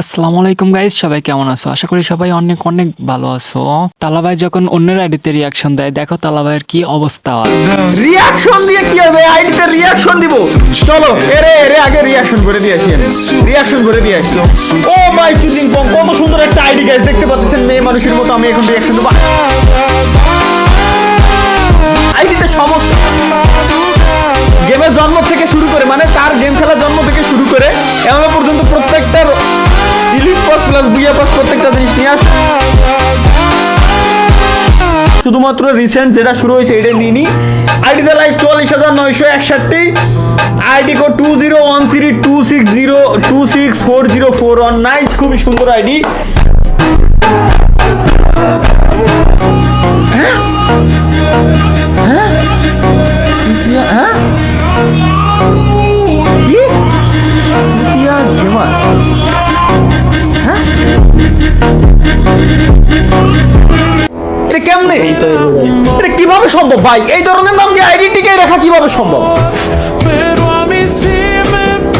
আসসালামু আলাইকুম গাইজ সবাই কেমন আছো? আশা করি সবাই অনেক অনেক ভালো আছো। তালাভাই যখন অন্যের আইডিতে রিয়াকশন দেয়, দেখো তালাভাইয়ের কি অবস্থা রিয়াকশন দিয়ে কি হবে? আইডিতে রিয়াকশন দিব। চলো, এরে এরে, আগে রিয়াকশন করে দিয়ে আসি রিয়াকশন করে দিয়ে আসি। ও মাই চুদিং পং কত সুন্দর একটা আইডি গাইস দেখতে পাচ্ছেন মেয়ে মানুষের মতো, আমি এখন রিয়াকশন দেবো। আইডিতে সমস্ত গেমের জন্ম থেকে শুরু করে মানে তার গেম খেলার জন্ম থেকে শুরু করে এমন পর্যন্ত পাস বুয়া পাস প্রত্যেকটা জিনিস নিয়ে আস। শুধুমাত্র রিসেন্ট যেটা শুরু হয়েছে, এটা নিনি আইডিতে লাইক চল্লিশ হাজার নয়শো একষট্টি। ID code two zero one three two six zero two six four zero four one nine খুবই সুন্দর আইডি কেমনে? এটা কীভাবে সম্ভব ভাই? এই ধরনের নাম দিয়ে আইডি টিকে রাখা কীভাবে সম্ভব?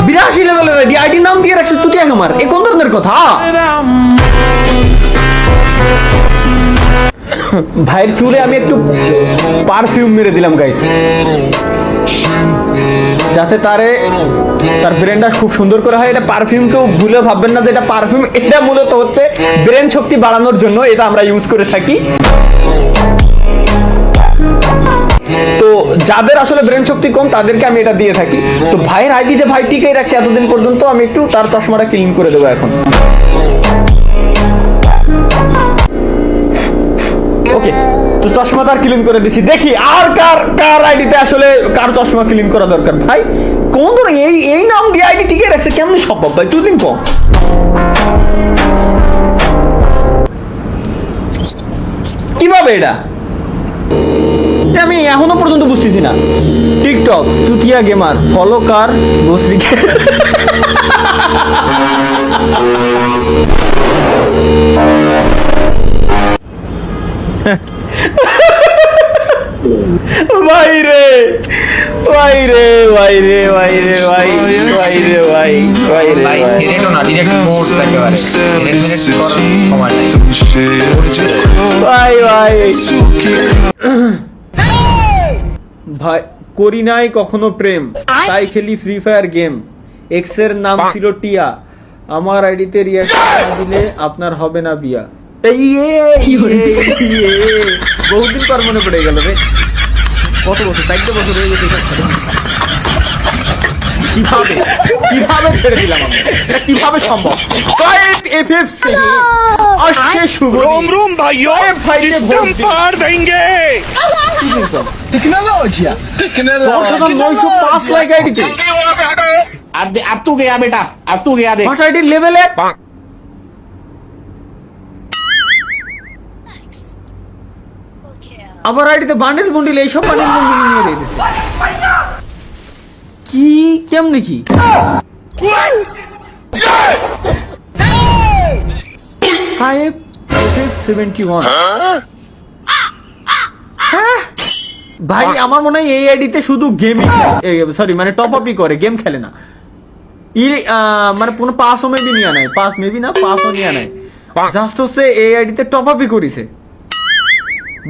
বিরাশি লেভেলের আইডি আইডি নাম দিয়ে রাখছে চুতিয়া কামার এ কোন ধরনের কথা? ভাইয়ের চুলে আমি একটু পারফিউম মেরে দিলাম গাইস যাতে তারে তার ব্রেনটা খুব সুন্দর করে হয়। এটা পারফিউম কেউ ভুলে ভাববেন না যে এটা পারফিউম এটা মূলত হচ্ছে ব্রেন শক্তি বাড়ানোর জন্য এটা আমরা ইউজ করে থাকি। তো যাদের আসলে ব্রেন শক্তি কম, তাদেরকে আমি এটা দিয়ে থাকি। তো ভাইয়ের আইডি যে ভাই টিকেই রাখছে এতদিন পর্যন্ত। আমি একটু তার চশমাটা ক্লিন করে দেবো এখন। তো চশমা তার ক্লিন করে দিছি। দেখি আর কার কার আইডিতে আসলে কার চশমা ক্লিন করা দরকার? ভাই, কোন এই এই নাম দিয়ে আইডি টিকে রাখছে, কেমন সম্ভব ভাই? চুদিন কম কীভাবে এটা? আমি এখনও পর্যন্ত বুঝতেছি না। টিকটক, চুতিয়া গেমার ফলো কার? বসরিকে। ভাই রে ভাই রে ভাই রে ভাই ভাই রে ভাই ভাই রে ভাই ডিরেক্ট না ডিরেক্ট মোড একেবারে। ভাই ভাই ভাই করি নাই কখনো প্রেম? তাই খেলি ফ্রি ফায়ার গেম এক্সের নাম ছিল টিয়া। আমার আইডিতে রিয়াকশন দিলে আপনার হবে না বিয়া। এই বহুদিন পর মনে পড়ে গেল রে। কত বছর চারটে বছর হয়ে গেছে এসব ছেড়ে। কিভাবে কিভাবে ছেড়ে দিলাম আমি এটা কিভাবে সম্ভব কয়েক এফএফসি আসছে শুভ रोम रोम भाइयों अरे भाई, ये सिस्टम बहुत- पार देंगे দশ হাজার নয়শো পাঁচ লাইক আইডিতে अब दे- अब तू गया बेटा अब तू गया देख পাঁচ আইডির আবার আইডিতে বান্ডেল বন্ডিল এইসব বান্ডেল বন্ডিল নিয়ে রেখেছে কি? কেমনে কি? Five seventy one. হ্যাঁ? ভাই আমার মনে হয় এই আইডিতে শুধু গেমই সরি মানে টপ আপই করে গেম খেলে না। ই মানে কোনো পাসও মেবি নিয়ে নেয় পাস মেবি না পাসও নিয়ে নেয় জাস্ট হচ্ছে এই আইডিতে টপ আপই করেছে।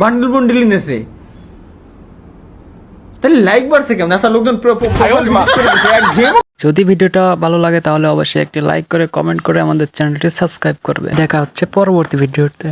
বান্ডেল বন্ডেল নেছে। তাহলে লাইক বাড়ছে কেমন? আসা লোকজন যদি ভিডিওটা ভালো লাগে তাহলে অবশ্যই একটি লাইক করে কমেন্ট করে আমাদের চ্যানেলটি সাবস্ক্রাইব করবে। দেখা হচ্ছে পরবর্তী ভিডিওতে।